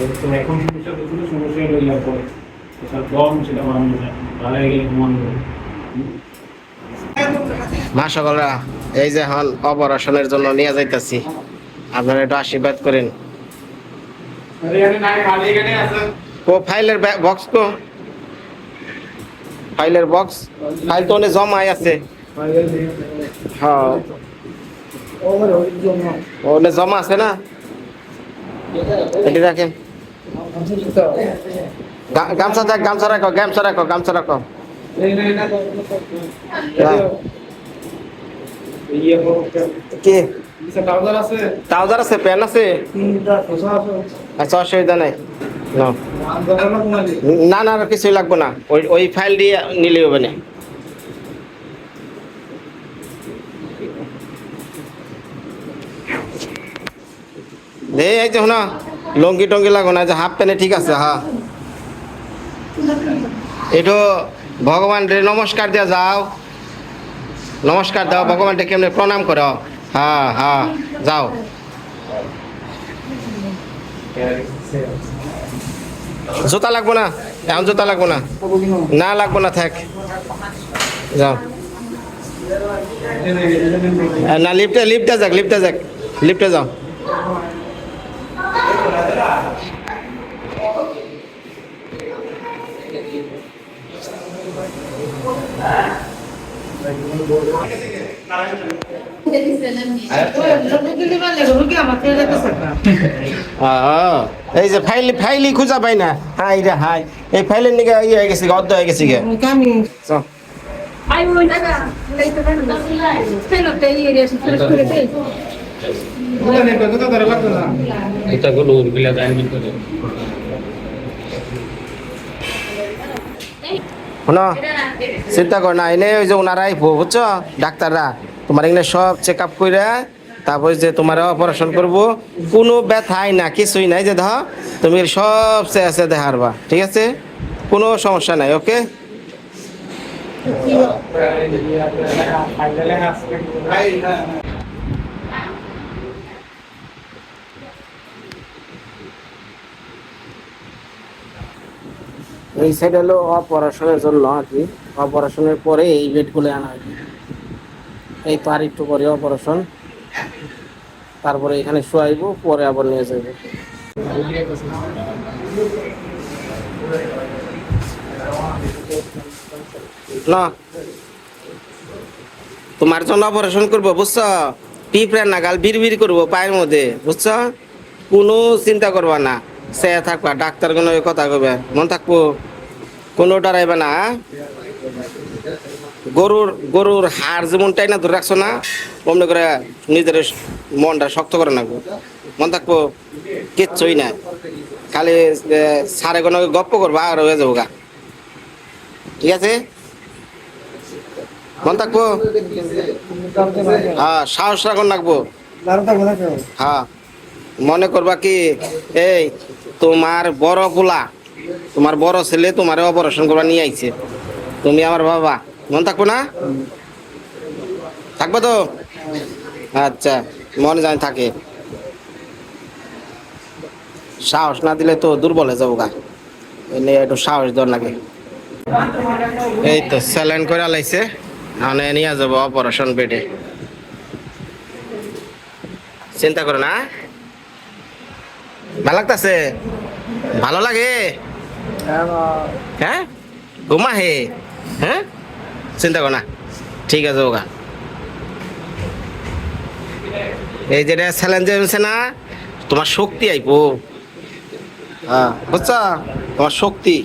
তো এখন সমস্যা প্রচুর সমস্যা হলো ইয়ার পরে সেটা সেটা ভালো গেলে মা সকলরা এই যে এখন অপারেশনের জন্য নিয়ে যাইতাছি। আপনারা একটু আশীর্বাদ করেন। ও ফাইলের বক্স কো ফাইলের বক্স ফাইল তো অনেক জমাই আছে। হ্যাঁ। ওনে জমা আছে না? এটি রাখেন। গামছা দেখ গামছা রাখো গামছা রাখো গামছা রাখো। কি? ট্রাউজার আছে। প্যান্ট আছে আচ্ছা অসুবিধা নাই। না না কিছুই লাগবে না। ওই ওই ফাইল দিয়ে নিলে হবে না। এই যে না লঙ্গি টঙ্গি লাগো না যে হাফ প্যান্টে ঠিক আছে হ্যাঁ একটু ভগবান রে নমস্কার দিয়া যাও। নমস্কার দাও ভগবানকে কেমনে প্রণাম করো। হ্যাঁ হ্যাঁ যাও। জুতা লাগবো না? এখন জুতা লাগবো না? না লাগবো না, থাক। যাও। না লিফটে লিফটে যাক লিফটে যাক লিফটে যাও। এই যে ফাইল ফাইলই খুঁজা পাই না। হাই রে হাই এই ফাইলের নিকে ইয়ে হয়ে গেছে অর্ধ হয়ে গেছে গে চল। Ay, voy a শোনো? চিন্তা কর না, এনে ওই যে ওনারা আইবো, বুঝছ? ডাক্তাররা, তোমার এখানে সব চেক আপ করে তারপর যে তোমার অপারেশন করব, কোনো ব্যথাই না, কিছুই নাই যে ধর, তুমি সব সে আছে দেখারবা ঠিক আছে? কোনো সমস্যা নাই, ওকে? এই সাইড হলো অপারেশনের জন্য আর কি। অপারেশনের পরে এই বেডগুলো আনা হয়। এই আর একটু পরে অপারেশন। তারপরে এখানে শোয়াইবো, পরে আবার নিয়ে যাব না। তোমার জন্য অপারেশন করব, বুঝছ? পিঁপড়ার নাগাল বিড় বিড় করব পায়ের মধ্যে, বুঝছ? কোনো চিন্তা করবা না। সে থাকবা, ডাক্তার কোনো কথা কবে মন থাকব। কোনো ডরাইবে না হ্যাঁ? গরুর গরুর হাড় যেমন টাই না ধরে রাখছো না অমনি করে নিজের মনটা শক্ত করে রাখব মন থাকব কিচ্ছুই না খালি সারে কোনো গপ্প করবা আর হয়ে যাব গা। ঠিক আছে? মন থাকব? হ্যাঁ সাহস রাখুন রাখব হ্যাঁ। মনে করবা কি, এই তোমার বড় পোলা তোমার বড় ছেলে তোমার অপারেশন করবা, নিয়ে আইছে। তুমি আমার বাবা, মন থাকব না? থাকবে তো? আচ্ছা মনে জানি থাকে। সাহস না দিলে তো দুর্বল হয়ে যাব গা। এনে একটু সাহস দর লাগে। এই তো স্যালাইন করে লাইছে। মানে নিয়ে যাব অপারেশন বেডে চিন্তা করে না। ভালো লাগতেছে? ভালো লাগে? হ্যাঁ? ঘুমা হে। হ্যাঁ? চিন্তা কর না। ঠিক আছে ওগা এই যেটা চ্যালেঞ্জ হচ্ছে না তোমার শক্তি আইবো। হ্যাঁ। বুঝছ? তোমার শক্তি।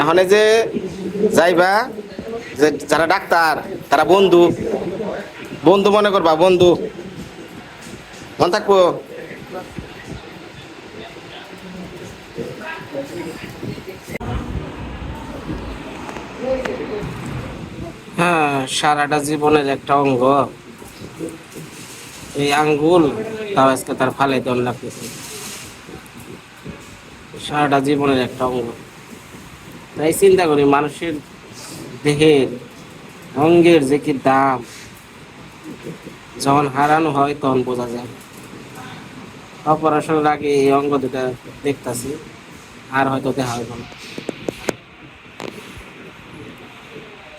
এখন এই যে যাইবা যে যারা ডাক্তার তারা বন্ধু। বন্ধু মনে করবা বন্ধু। মন থাকব? হ্যাঁ সারাটা জীবনের একটা অঙ্গ। এই আঙ্গুল, তাও আজকে তার ফালে দল লাগতেছে সারাটা জীবনের একটা অঙ্গ। তাই চিন্তা করি, মানুষের দেহের অঙ্গের যে কি দাম, যখন হারানো হয় তখন বোঝা যায়। অপারেশনের আগে এই অঙ্গ দুটা দেখতাছি, আর হয়তো দেখা হবে না।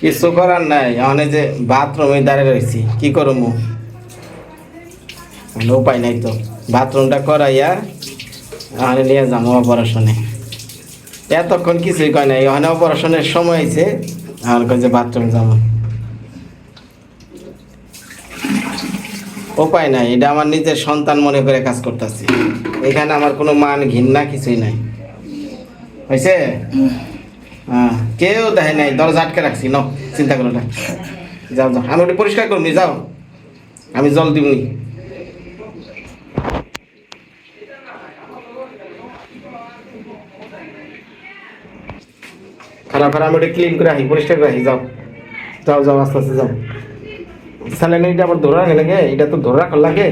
কিছু করার নাই। এই যে বাথরুমে দাঁড়িয়ে রয়েছি। কি করব? উপায় নাই তো। বাথরুমটা করাইয়া এখন নিয়ে যাব অপারেশনে এতক্ষণ কিছুই কয় নাই। ওখানে অপারেশনের সময় হয়েছে। কই যে বাথরুম যাব। উপায় নাই। এটা আমার নিজের সন্তান মনে করে কাজ করতেছি। এখানে আমার কোনো মান ঘৃণা কিছুই নাই। হয়েছে? হ্যাঁ কেউ দেখে নাই, দরজা আটকে রাখছি ন চিন্তা করো না। যাও যাও, আমি ওটা পরিষ্কার করবি যাও। আমি জল দিবনি। খারাপ খারাপ, আমি ওটা ক্লিন করে রাখি, পরিষ্কার করে রাখি, যাও। যাও যাও, আস্তে আস্তে, যাও। স্যালেন এটা আবার ধরে রাখে লাগে এটা তো ধরে রাখার লাগে।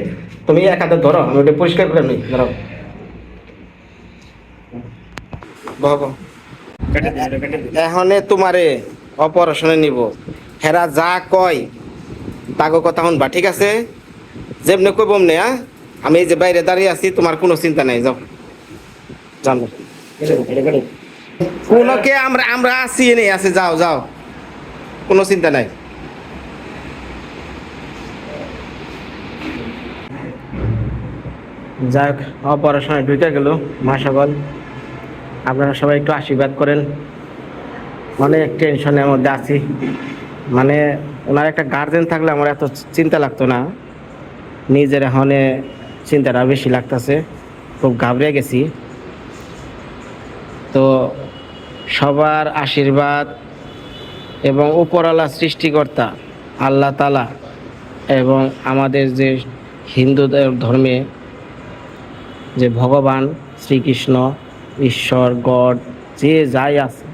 তুমি এক হাতে ধরো, আমি ওটা পরিষ্কার করে নিই ধরো বাবা এখনে তোমারে অপারেশনে নিব। হেরা যা কয়, তাগো কথা শুনবা, ঠিক আছে? যেমনি কইব অমনে হ্যাঁ আমি যে বাইরে দাঁড়িয়ে আছি, তোমার কোনো চিন্তা নাই, যাও। জানো. কোনোকে আমরা আমরা আছি নেই আছে, যাও যাও। কোনো চিন্তা নাই। যাক, অপারেশনে ঢুকে গেল মা সকল আপনারা সবাই একটু আশীর্বাদ করেন। অনেক টেনশনের মধ্যে আছি। মানে ওনার একটা গার্জেন থাকলে আমার এত চিন্তা লাগতো না। নিজের এখনে চিন্তাটা বেশি লাগতেছে। খুব ঘাবড়ে গেছি। তো সবার আশীর্বাদ এবং উপরওয়ালা সৃষ্টিকর্তা আল্লাহ তালা এবং আমাদের যে হিন্দু দ- ধর্মে যে ভগবান শ্রীকৃষ্ণ ঈশ্বর, গড, যে যাই আছে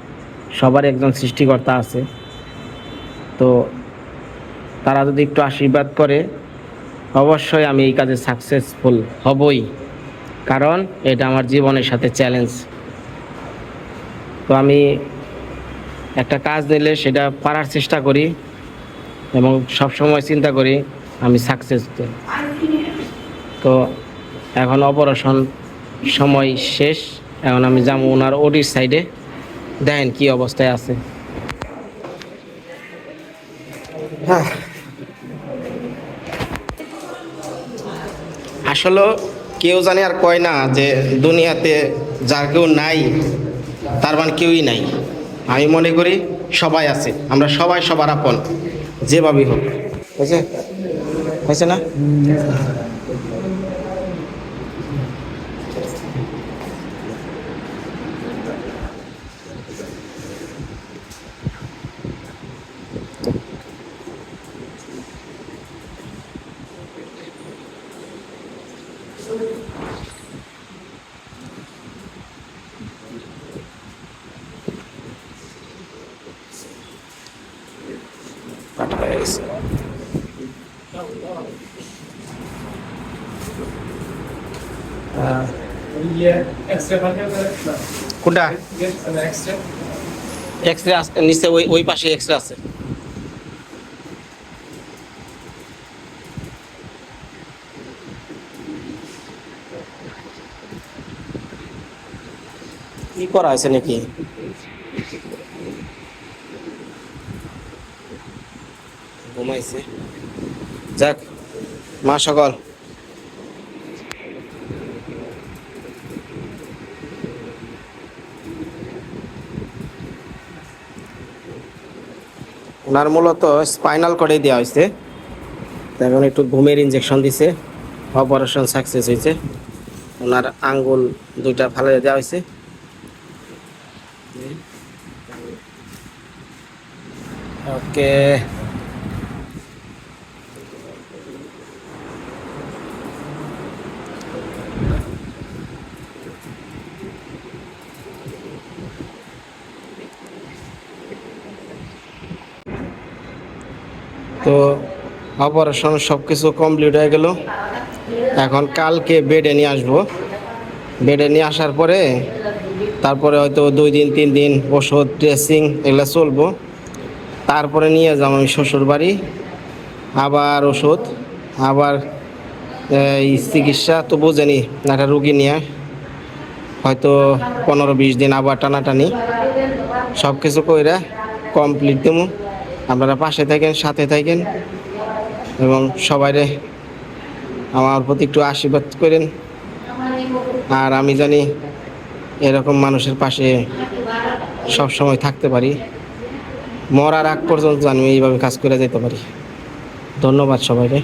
সবার একজন সৃষ্টিকর্তা আছে। তো তারা যদি একটু আশীর্বাদ করে, অবশ্যই আমি এই কাজে সাকসেসফুল হবই। কারণ এটা আমার জীবনের সাথে চ্যালেঞ্জ তো আমি একটা কাজ দিলে সেটা পারার চেষ্টা করি এবং সব সময় চিন্তা করি আমি সাকসেস তো এখন অপারেশন সময় শেষ। এখন আমি যাব ওনার ওডির সাইডে দেখেন কি অবস্থায় আছে। হ্যাঁ। আসলে কেউ জানে আর কয় না যে দুনিয়াতে যার কেউ নাই, তার মানে কেউই নাই। আমি মনে করি সবাই আছে, আমরা সবাই সবার আপন, যেভাবেই হোক। হয়েছে? হয়েছে না? কোনটা Yes, ada extra. X ray নিচে ওই ওই পাশে এক্স রে আছে কি করা হয়েছে নাকি? ঘুমাইছে। যাক, মা সকল। ওনার মূলত স্পাইনাল কর্ডে দেওয়া হয়েছে। এখন একটু ঘুমের ইঞ্জেকশন দিছে। অপারেশন সাকসেস হয়েছে। ওনার আঙ্গুল দুইটা ফালে দেওয়া হয়েছে। ওকে। তো অপারেশন সব কিছু কমপ্লিট হয়ে গেল। এখন কালকে বেডে নিয়ে আসব। বেডে নিয়ে আসার পরে তারপরে হয়তো দুই দিন, তিন দিন ওষুধ, ড্রেসিং এগুলো চলবো। তারপরে নিয়ে যাব আমি শ্বশুর বাড়ি আবার ওষুধ, আবার, এই চিকিৎসা তো বোঝেনি একটা রুগী নিয়ে। হয়তো পনেরো, বিশ দিন আবার টানাটানি। সব কিছু কইরা কমপ্লিট দেবো আপনারা পাশে থাকেন, সাথে থাকেন। এবং সবাইরে আমার প্রতি একটু আশীর্বাদ করেন। আর আমি জানি এরকম মানুষের পাশে সব সময় থাকতে পারি। মরার আগ পর্যন্ত আমি এইভাবে কাজ করে যেতে পারি। ধন্যবাদ সবাইকে।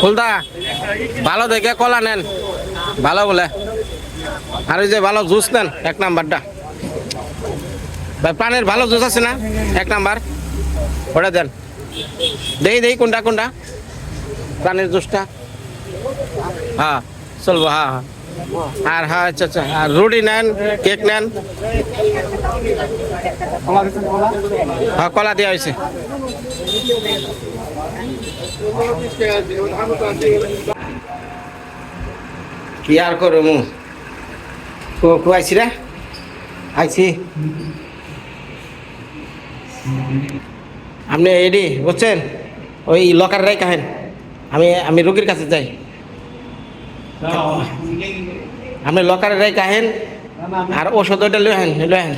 ফুলদা, ভালো দেখে কলা নেন। ভালো বলে। আর ওই যে ভালো জুস নেন, এক নাম্বারটা। পানের ভালো জুস আছে না? এক নাম্বার। ওটা দেন। দেখি দেখি কোনটা কোনটা? প্রাণের জুসটা হ্যাঁ চলবো হ্যাঁ হ্যাঁ। আর হ্যাঁ আচ্ছা আচ্ছা আর রুটি নেন, কেক নেন? হ্যাঁ কলা দেওয়া হয়েছে। কি আর করো মু খুয়াইছি রে? আইছি। আপনি এডি, বুঝছেন? ওই লকার রাই কাহেন আমি আমি রোগীর কাছে যাই। আপনি লকারে রাই কাহেন আর ওষুধ ওইটা আহেন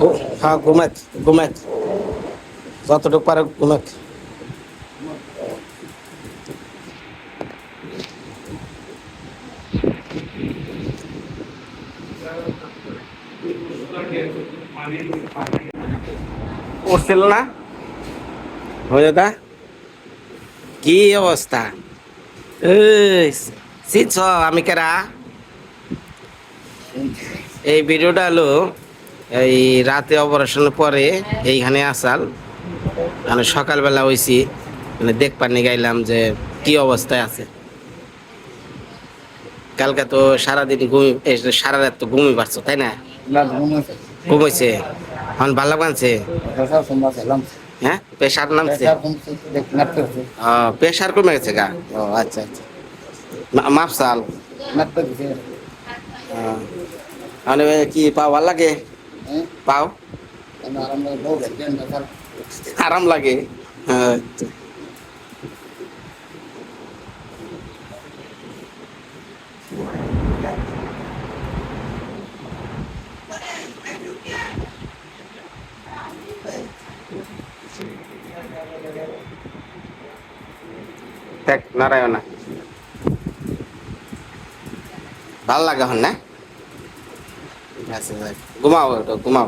ঘু- হ্যাঁ ঘুমাক ঘুমাক। যতটুকু পারে ঘুমাক। উঠছিল না? হয়ে দাদা কি অবস্থা? চিনছ আমি কেরা? এই ভিডিওটা হলো এই রাতে অপারেশনের পরে এইখানে আসাল। মানে সকালবেলা হয়েছি মানে দেখপানি গাইলাম যে কি অবস্থায় আছে। কালকে তো সারাদিন ঘুমি সারা রাত তো ঘুমি পারছ তাই না? ঘুমাইছে এখন ভালো বানছে হ্যাঁ? প্রেশার নামছে? প্রেশার কমে গেছে গা? ও আচ্ছা আচ্ছা। মা- মাপসাল হ্যাঁ। মানে কি পাও ভালো লাগে? পাও? আরাম লাগে। আচ্ছা। দেখ নারায়ণা। ভালো লাগে হন না। ঘুমাও ঘুমাও।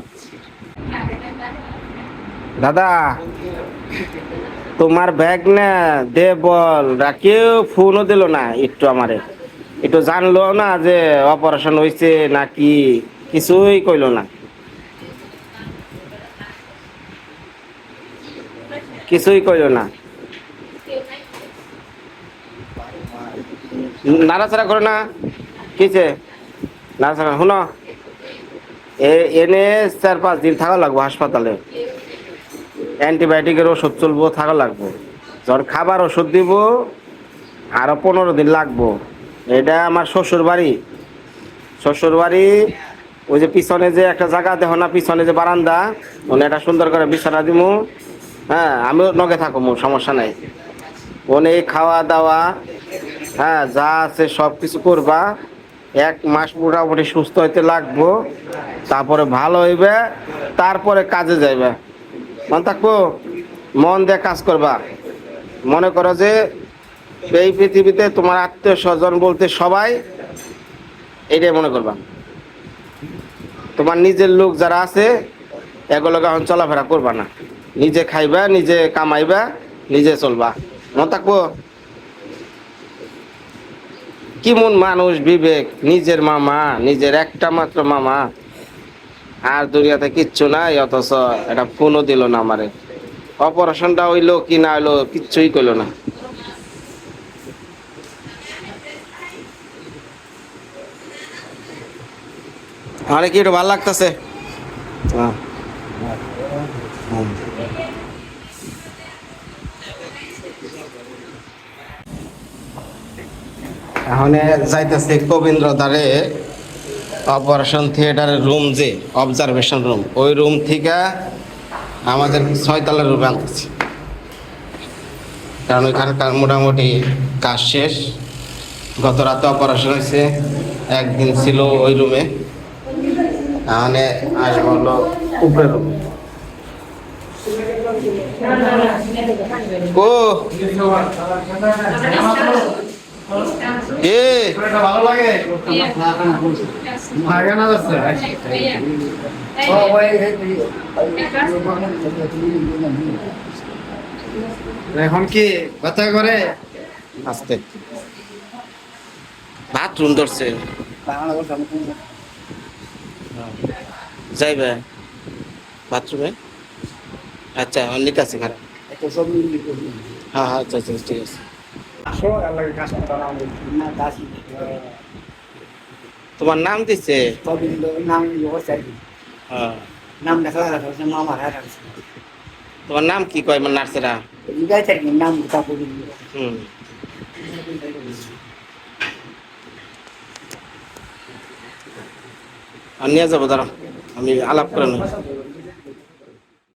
দাদা, তোমার ব্যাগ না দে বল কেউ ফোনও দিল না একটু আমারে। একটু জানলো না যে অপারেশন হয়েছে নাকি কিছুই কইলো না। কিছুই কইলো না। নাড়াচাড়া করো না। কিছে নাড়াচাড়া শুনো। এনে চার পাঁচ দিন থাকা লাগবো হাসপাতালে। অ্যান্টিবায়োটিকের ওষুধ চলবো, থাকা লাগবো। যখন খাবার ওষুধ দিব, আরও পনেরো দিন লাগবো। এটা আমার শ্বশুর বাড়ি শ্বশুর বাড়ি ওই যে পিছনে যে একটা জায়গা, দেখো না, পিছনে যে বারান্দা ওনে একটা সুন্দর করে বিছানা দিমু। হ্যাঁ আমিও নগে থাকব সমস্যা নাই। ওনে খাওয়া দাওয়া হ্যাঁ যা আছে সব কিছু করবা। এক মাস মোটামুটি সুস্থ হইতে লাগবো, তারপরে ভালো হইবে, তারপরে কাজে যাইবে। মন থাকব, মন দিয়ে কাজ করবা। মনে করো যে এই পৃথিবীতে তোমার আত্মীয় স্বজন বলতে সবাই এটাই মনে করবা। তোমার নিজের লোক যারা আছে, এগুলোকে এখন চলাফেরা করবা না। নিজে খাইবা, নিজে কামাইবা, নিজে চলবা। মনে থাকব? কি মন মানুষ বিবেক? নিজের মামা, নিজের একটা মাত্র মামা। আর দুনিয়াতে কিচ্ছু নাই, অথচ এটা ফোনও দিল না আমারে। অপারেশনটা হইল কি না হইল কিচ্ছুই কইলো না। আরে কি একটু ভালো লাগতেছে? যাইতেছে কবীন্দ্র দ্বারে অপারেশন থিয়েটারের রুম যে অবজারভেশন রুম ওই রুম থেকে আমাদের ছয়তলার রুমে আনতেছি। কারণ ওইখানকার মোটামুটি কাজ শেষ। গত রাতে অপারেশন হয়েছে, একদিন ছিল ওই রুমে। তাহলে আসব হলো উপরের রুমে। ও! এ ভালো লাগে এখন কি বাচ্চা করে? আস্তে। বাথরুম ধরছে। যাইবে বাথরুমে। আচ্ছা নিতে আছে খারাপ হ্যাঁ হ্যাঁ আচ্ছা আচ্ছা ঠিক আছে আসো আল্লাহ কাজ করতে তোমার নাম চাই হ্যাঁ। তোমার নাম কি কয় আমার নার্সেরা? নাম হুম। আর নিয়ে যাব দাঁড়াও। আমি আলাপ করে নেই